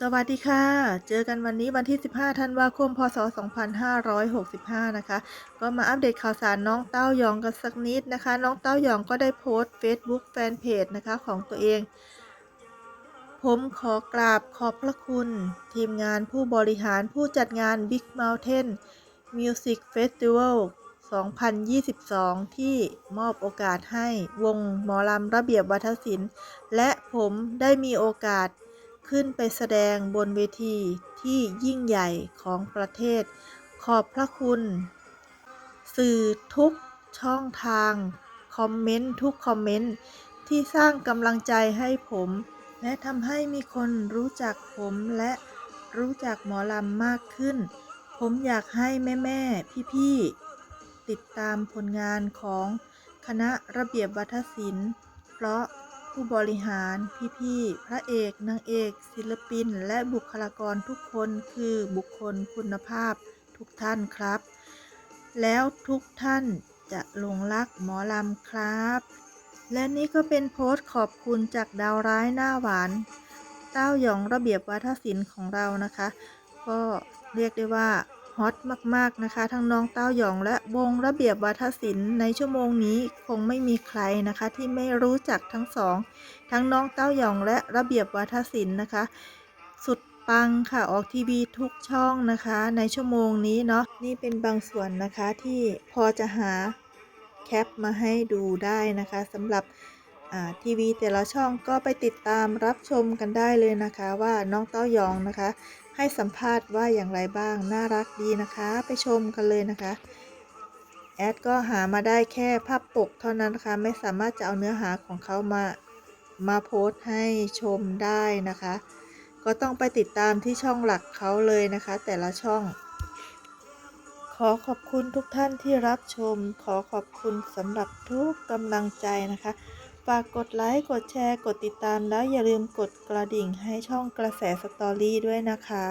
สวัสดีค่ะ เจอกันวันนี้วันที่ 15 ธันวาคม พศ 2565 นะคะ ก็มาอัปเดตข่าวสารน้องเต้ายองกันสักนิดนะคะ น้องเต้ายองก็ได้โพสต์ Facebook แฟนเพจนะคะของตัวเอง ผมขอกราบขอบพระคุณ ทีมงานผู้บริหารผู้จัดงาน Big Mountain Music Festival 2022 ที่มอบโอกาสให้วงหมอลำระเบียบวัฒนศิลป์ และผมได้มีโอกาส ขึ้นไปแสดงบนเวทีที่ยิ่งใหญ่ของประเทศ ขอบพระคุณ สื่อทุกช่องทาง คอมเมนต์ทุกคอมเมนต์ ที่สร้างกำลังใจให้ผม และทำให้มีคนรู้จักผมและรู้จักหมอลำมากขึ้น ผมอยากให้แม่ๆพี่ๆติดตามผลงานของคณะระเบียบวัฒศิลป์ เพราะ ผู้บริหารพี่ๆพระเอกนางเอก ศิลปิน และบุคลากรทุกคนคือบุคคลคุณภาพทุกท่านครับ แล้วทุกท่านจะหลงรักหมอลำครับ และนี่ก็เป็นโพสต์ขอบคุณจากดาวร้ายหน้าหวาน เต้าหยองระเบียบวัฒนศิลป์ของเรานะคะ ก็เรียกได้ว่า ฮอตมากๆนะคะ ทั้งน้องเต้าหยองและวงระเบียบวัฒศิลป์ในชั่วโมงนี้คงไม่มีใครนะคะ ที่ไม่รู้จักทั้งสอง ทั้งน้องเต้าหยองและระเบียบวัฒศิลป์นะคะ สุดปังค่ะออกทีวีทุกช่องนะคะ ในชั่วโมงนี้เนาะนี่เป็นบางส่วนนะคะที่พอจะหาแคปมาให้ดูได้นะคะสำหรับ ทีวีแต่ละช่องก็ไปติดตามรับชมกันได้เลยนะคะว่าน้องเต้ายองนะคะ ให้สัมภาษณ์ว่าอย่างไรบ้าง น่ารักดีนะคะ ไปชมกันเลยนะคะแอดก็หามาได้แค่ภาพปกเท่านั้นนะคะ ไม่สามารถจะเอาเนื้อหาของเขามามาโพสต์ให้ชมได้นะคะ ก็ต้องไปติดตามที่ช่องหลักเขาเลยนะคะ แต่ละช่อง ขอขอบคุณทุกท่านที่รับชม ขอขอบคุณสำหรับทุกกำลังใจนะคะ ฝากกดไลค์ กดแชร์ กดติดตามแล้วอย่าลืมกดกระดิ่งให้ช่องกระแสสตอรี่ด้วยนะคะ